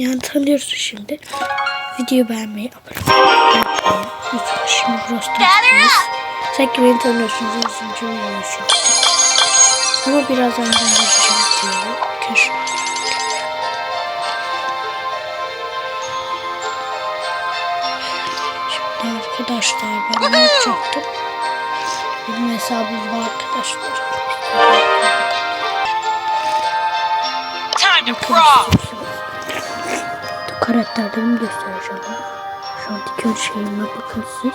Yani tanıyorsun şimdi. Video beğenmeyi, abone olmayı unutmayın. Lütfen şimdi Stars'tayız. Sanki beni tanıyorsunuz. Videoyu şu. Ama birazdan göndereceğim videoyu. Kır. Şimdi arkadaşlar ben ne yapacaktım? Benim hesabım var arkadaşlar. Time to istiyorsanız. Karakterlerimi göstereceğim. Şu andaki ön şeyime bakın siz.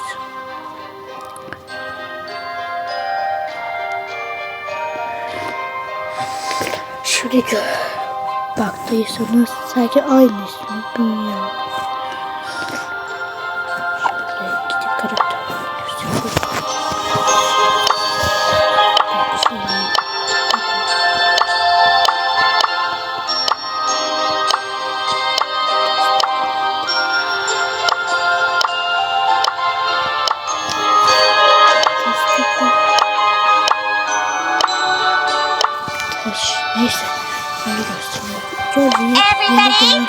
Gö baktıysanız sanki aynı ismi Dünya. Neyse. Öyle göstereyim. Gördüğünüz yeni Everybody, scream!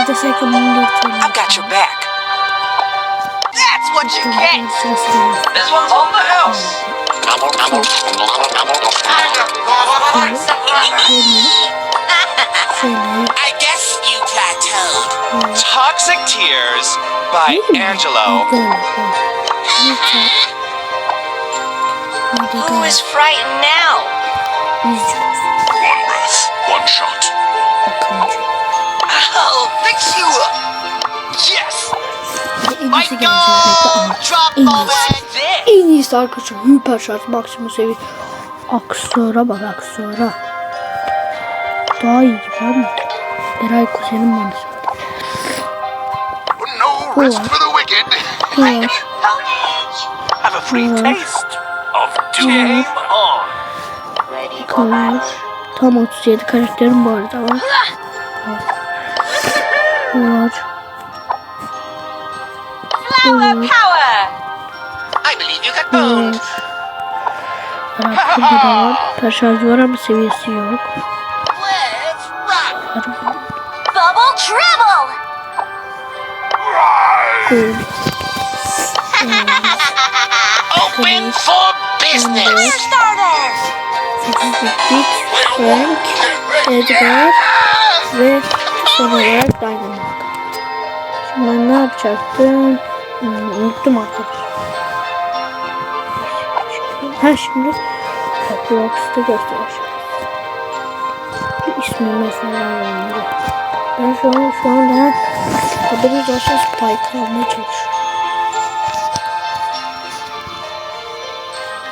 Bir de sanki bunu göstereyim. I've got your back. That's what you get. This one's on the house. Şöyle. I guess you plateaued. Toxic Tears by Angelo. Böyle. Lütfen. Hadi Who gel. is frightened now? İzliyoruz. One breath, one shot. Bakıncı. I'll fix you up. Yes. My. Ama Drop all that. En iyisi arkadaşlar. Hyper şart maksimum seviye. Aksora bak aksora. Daha iyi gibi ama. Eray kuzenim bana söyledi. No rest for the wicked. Bu var. Kalmış. Tam 37 karakterim bu arada var. Var. Var. Power. I believe you got bones. Arap'ta da var. Taşarcı var ama seviyesi yok. Let's rock. Bubble Treble. Open for business. Starter. 8 bitlik. Frank. Edgar. Ve son olarak Dynamite. Şimdi ben ne yapacaktım? Hmm, unuttum arkadaşlar. Ha şimdi Roblox'ta göstereceğim. İsmi mesela önce. Ben şu an şu anda haberiniz olsun Spike almaya çalışıyorum.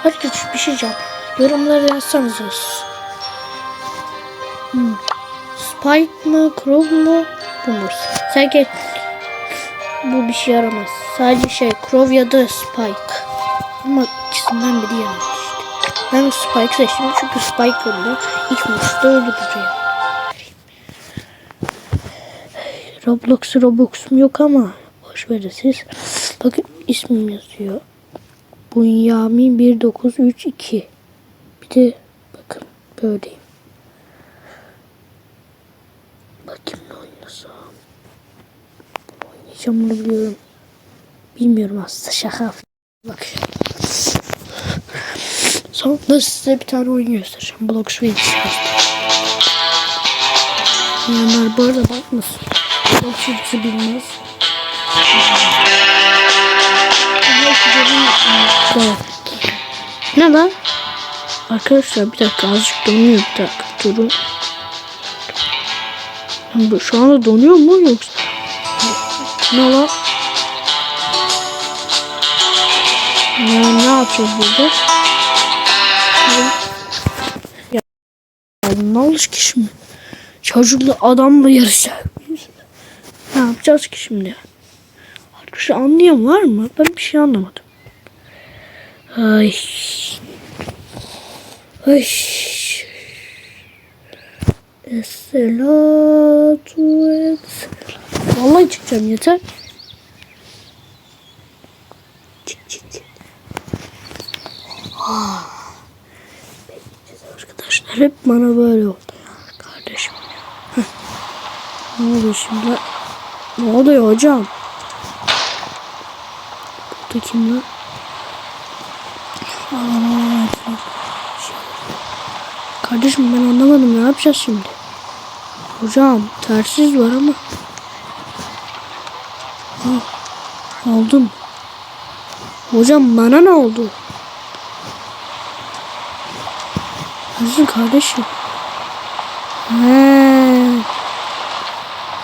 Arkadaşlar bir şey diyeceğim. Yorumlara yazsanız. Hmm. Spike mı, Crow mu, bu mu? Sanki bu bir şey yaramaz. Sadece şey Crow ya da Spike. Ama ikisinden biri yaramaz işte. Ben Spike seçtim çünkü Spike onu ilk maçta öldürüyor. Roblox Robux'um yok ama boş verin siz. Bakın ismim yazıyor. Bunyamin 1932. Bir de bakın böyleyim. Bakayım ne oynasam. Oynayacağım bunu biliyorum. Bilmiyorum aslında şaka. Bak. Sonra size bir tane oyun göstereceğim. Block Switch. Onlar bu arada bakmasın. Block Switch'i bilmez. Ne lan? Arkadaşlar bir dakika azıcık donuyor bir dakika durun. Şu anda donuyor mu yoksa? Ne lan? Ne, ne yapacağız burada? Ya ne olur ki şimdi? Çocukla adamla yarışacak mıyız? Ne yapacağız ki şimdi? Arkadaşlar anlayan var mı? Ben bir şey anlamadım. Ay. Ay. Esselatu. Vallahi çıkacağım yeter. Çık çık çık. Ah. Arkadaşlar. Hep bana böyle oldu. ya Kardeşim. Heh. Ne oluyor şimdi? Ne oluyor hocam? Burada kim var? Kardeşim ben anlamadım ne yapacağız şimdi? Hocam tersiz var ama. Ha, aldım. Hocam bana ne oldu? Nasıl kardeşim? He.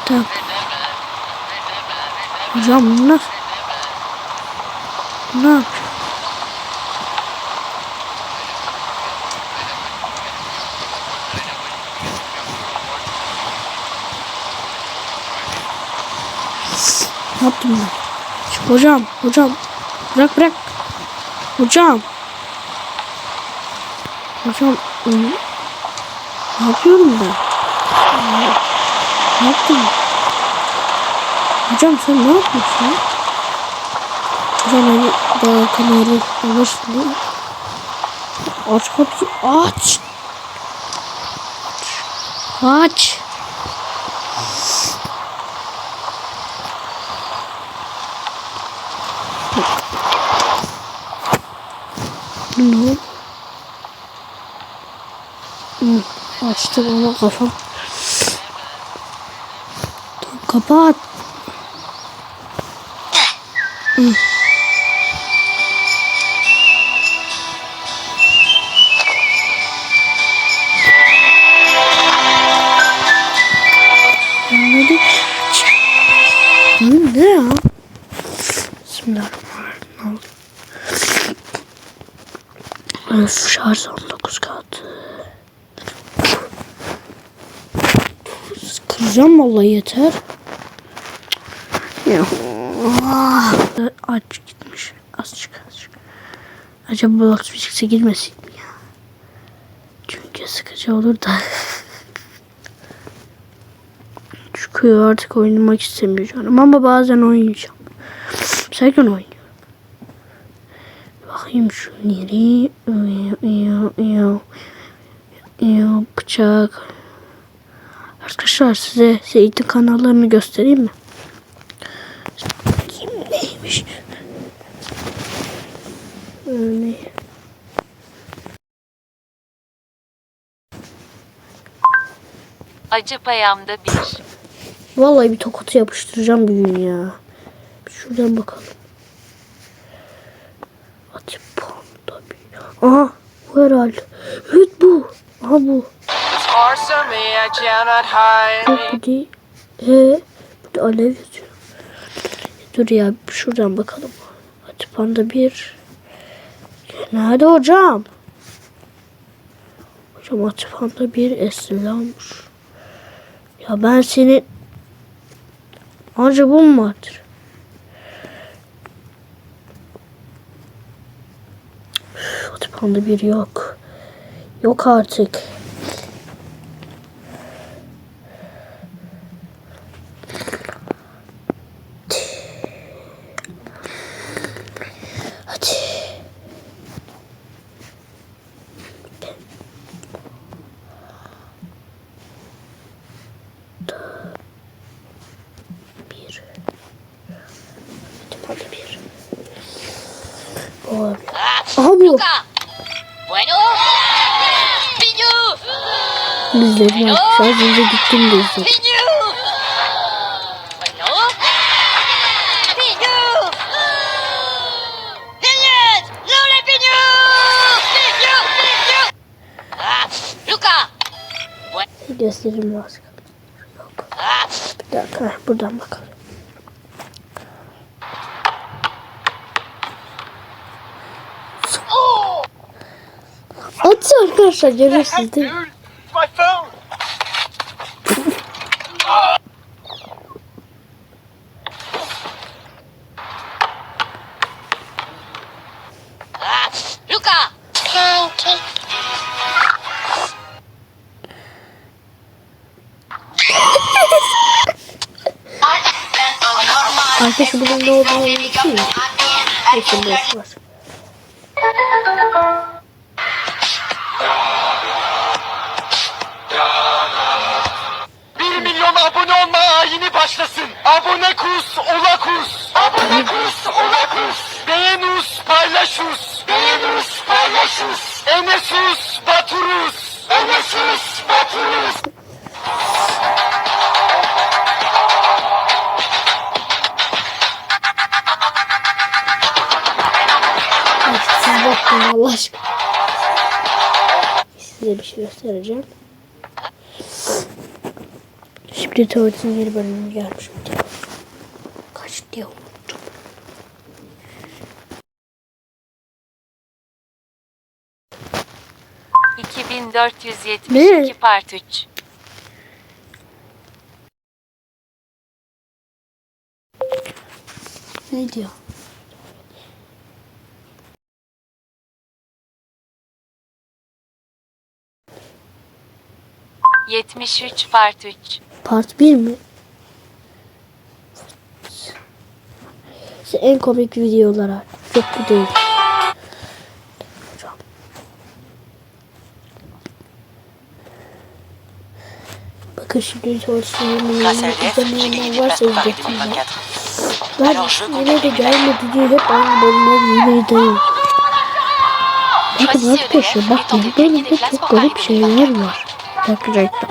Tamam. Hocam bunlar. Ne yapıyor? Ne yaptım ben? Hocam, hocam. Bırak bırak. Hocam. Hocam. Ne yapıyorum ben? Ne yaptım? Hocam sen ne yapıyorsun? Hocam beni daha kanalı alırsın değil mi? Aç kapıyı aç. Aç. Ne açtım ama kafam. Tamam, kapat. Hı. Kıracağım vallahi yeter. Ya. Aç gitmiş. Azıcık azıcık. Acaba Blox Physics'e girmesin mi ya? Çünkü sıkıcı olur da. Çıkıyor artık oynamak istemiyorum ama bazen oynayacağım. Sakın oynuyorum. Bakayım şu neri. Bıçak. Arkadaşlar size Seyit'in kanallarını göstereyim mi? Kim neymiş? Öyle. Acı payamda bir. Vallahi bir tokatı yapıştıracağım bir gün ya. Şuradan bakalım. Hadi panda bir. Aha bu herhalde. Evet bu. Aha bu. Parts of me I cannot hide. Yok bu değil. He. Burada alev yazıyor. Dur ya şuradan bakalım. Hadi panda bir. Nerede hocam? Hocam Hadi bir esnili olmuş. Ya ben seni... Anca bu mu vardır? Hadi bir yok. Yok artık. Hadi. Bir. Hadi hadi bir. Bu abi. Aha bu. Bueno. Piñu. İzledim arkadaşlar. Az önce gittim de izledim. Piñu. Bueno. Piñu. Piñas. Lole Piñu. Piñu. Piñu. Ah, Luca. Göstereyim lazım. Yok. Ah, Bir dakika. Buradan bakalım. Arkadaşlar görüyorsunuz değil mi? It's my phone. ah, Luca. Arkadaşlar bunun ne olduğunu unutayım. Neyse boş Emesus, Emesus Baturus, Emesus Baturus. Bakın Allah aşkına. Size bir şey göstereceğim. Şimdi tuvaletin yeni bölümü gelmiş. 2472 Ne? part 3. Ne diyor? Yetmiş üç part 3. Part 1 mi? İşte en komik videolara. Çok bu değil. Bakın şimdi izlemeyenler varsa izlesinler. 2024. Ben yine de gelmedi diye hep aynı bölümleri yine izledim. Bakın arkadaşlar bak yeni bölümde çok garip şeyler var. Bak reklam.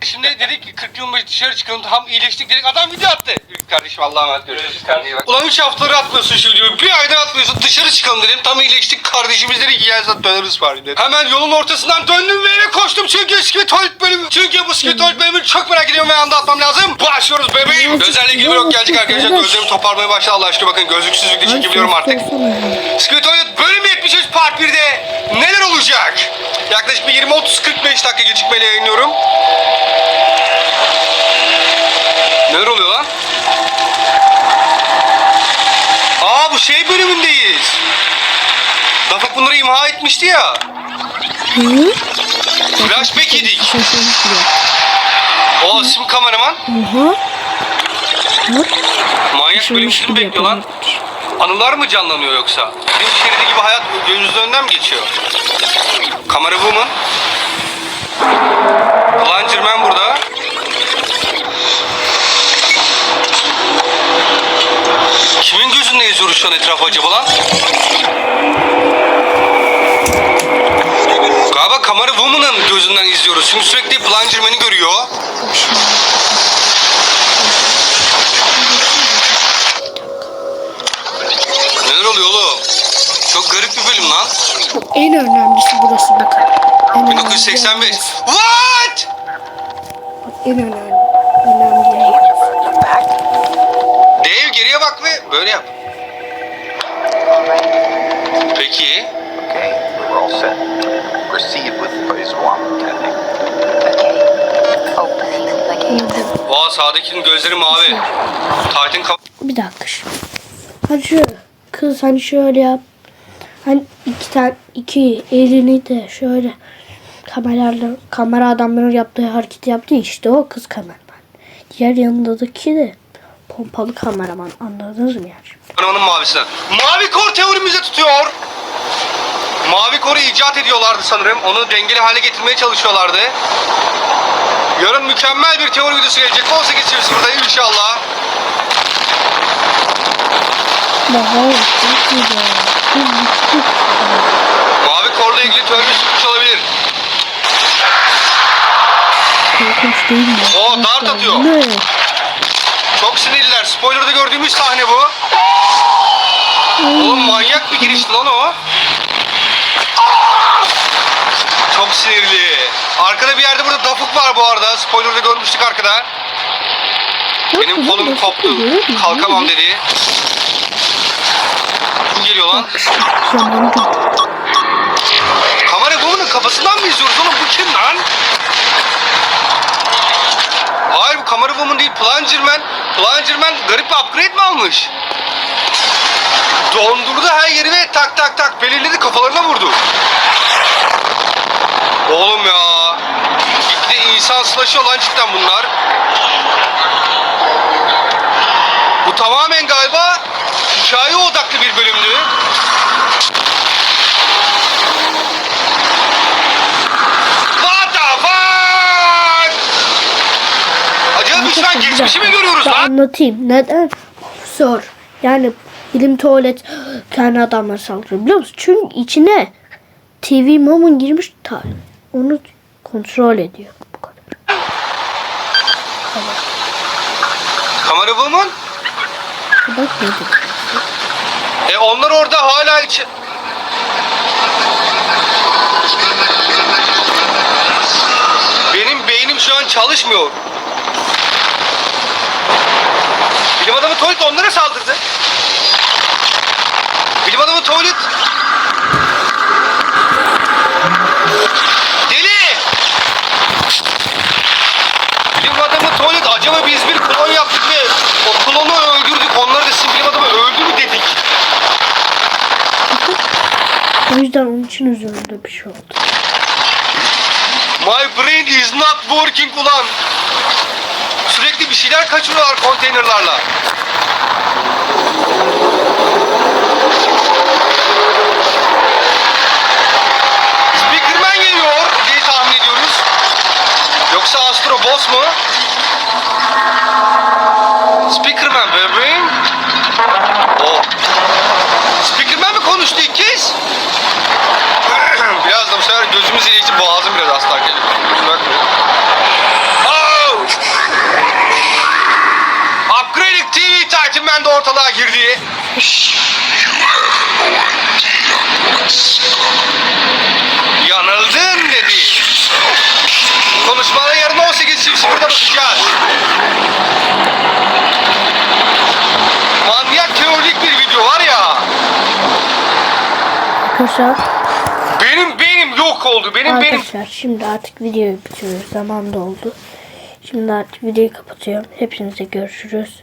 Şimdi dedik ki 40 yıl dışarı çıkalım tam iyileştik dedik adam video attı. Kardeşim Allah'a emanet görüşürüz. Kendine iyi bak. Ulan 3 haftaları atmıyorsun şu videoyu. Bir ayda atmıyorsun dışarı çıkalım dedim. Tam iyileştik kardeşimiz dedi ki gel zaten döneriz var dedi. Hemen yolun ortasından döndüm ve eve koştum çünkü eski tuvalet bölümü. Çünkü bu eski tuvalet bölümünü çok merak ediyorum ve anda atmam lazım. Başlıyoruz bebeğim. Gözlerle ilgili bir yok gelecek arkadaşlar. Gözlerim toparmaya başladı Allah aşkına bakın gözlüksüzlükle çekebiliyorum artık. Skelet bölüm 73 part 1'de neler olacak? Yaklaşık bir 20-30-45 dakika gecikmeyle yayınlıyorum. Neler oluyor lan? Bu şey bölümündeyiz. Dafak bunları imha etmişti ya. Hı? Flashback yedik. O sim kameraman. Oha. Manyak bölüm şunu bekliyor lan. Anılar mı canlanıyor yoksa? Film şeridi gibi hayat gözünüzün önünden mi geçiyor? Kamera woman. Plangerman burada. Kimin gözünde izliyoruz şu an etrafı acaba lan? Galiba kamera woman'ın gözünden izliyoruz. Çünkü sürekli Plangerman'i görüyor. Neler oluyor oğlum? Çok garip bir bölüm lan. En önemlisi burası bakın. En önemli 1985. yer What? En önemli. Önemli yer. Geriye bak ve böyle yap. Peki. Okay, we're all set. Proceed with phase one. Aa sağdakinin gözleri mavi. Titan kaf... Bir dakika şimdi. Hani şu kız hani şöyle yap. Hani iki tane iki elini de şöyle kameralarla kamera adamların yaptığı hareketi yaptı ya, işte o kız kameraman. Diğer yanındaki de pompalı kameraman anladınız mı yani? Arabanın mavisine. Mavi kor teorimize tutuyor. Mavi koru icat ediyorlardı sanırım. Onu dengeli hale getirmeye çalışıyorlardı. Yarın mükemmel bir teori videosu gelecek. 18.00'da inşallah. Mavi korla ilgili teori çıkmış olabilir. Korkunç değil mi? Oo, dart atıyor. Çok sinirliler. Spoiler'da gördüğümüz sahne bu. Oğlum manyak bir girişti lan o. Çok sinirli. Arkada bir yerde burada dafuk var bu arada. Spoiler'da görmüştük arkada. Benim kolum koptu. Kalkamam dedi. Kim geliyor lan? Kamera bunun kafasından mı izliyoruz oğlum? Bu kim lan? Hayır bu kamera woman değil. Plangerman. Plangerman garip bir upgrade mi almış? Dondurdu her yeri ve tak tak tak belirledi kafalarına vurdu. Oğlum ya. Gitgide insan slashy olan cidden bunlar. Bu tamamen galiba hikaye odaklı bir bölümdü. What the fuck? Acaba biz şu an Bir geçmişi mi görüyoruz lan? Anlatayım. Neden? Sor. Yani bilim tuvalet kendi adamlar saldırıyor biliyor musun? Çünkü içine TV Mom'un girmiş ta onu kontrol ediyor. Bu kadar. Kamera woman? Bak ne dedi. E onlar orada hala içi... Benim beynim şu an çalışmıyor. Bilim adamı tuvalet onlara saldırdı. Bilim adamı tuvalet... Deli! Bilim adamı tuvalet acaba biz bir klon yaptık ve o klonu öldürdük. Onları da sizin bilim adamı öldü mü dedik. O yüzden onun için üzerinde bir şey oldu. My brain is not working ulan. Şeyler kaçırıyorlar konteynerlarla. Speakerman geliyor diye tahmin ediyoruz. Yoksa Astro Boss mu? Speakerman bebeğim. O. Speakerman mi konuştu ilk kez? biraz da bu sefer gözümüz iyileşti boğazım biraz hasta geliyor. Kusura. Titan Man de ortalığa girdi. Yanıldın dedi. Konuşmalara yarın 18.00'da bakacağız. Manyak teorik bir video var ya. Arkadaşlar, Benim benim yok oldu. Benim benim arkadaşlar şimdi artık videoyu bitiriyoruz. Zaman doldu. Şimdi artık videoyu kapatıyorum. Hepinize görüşürüz.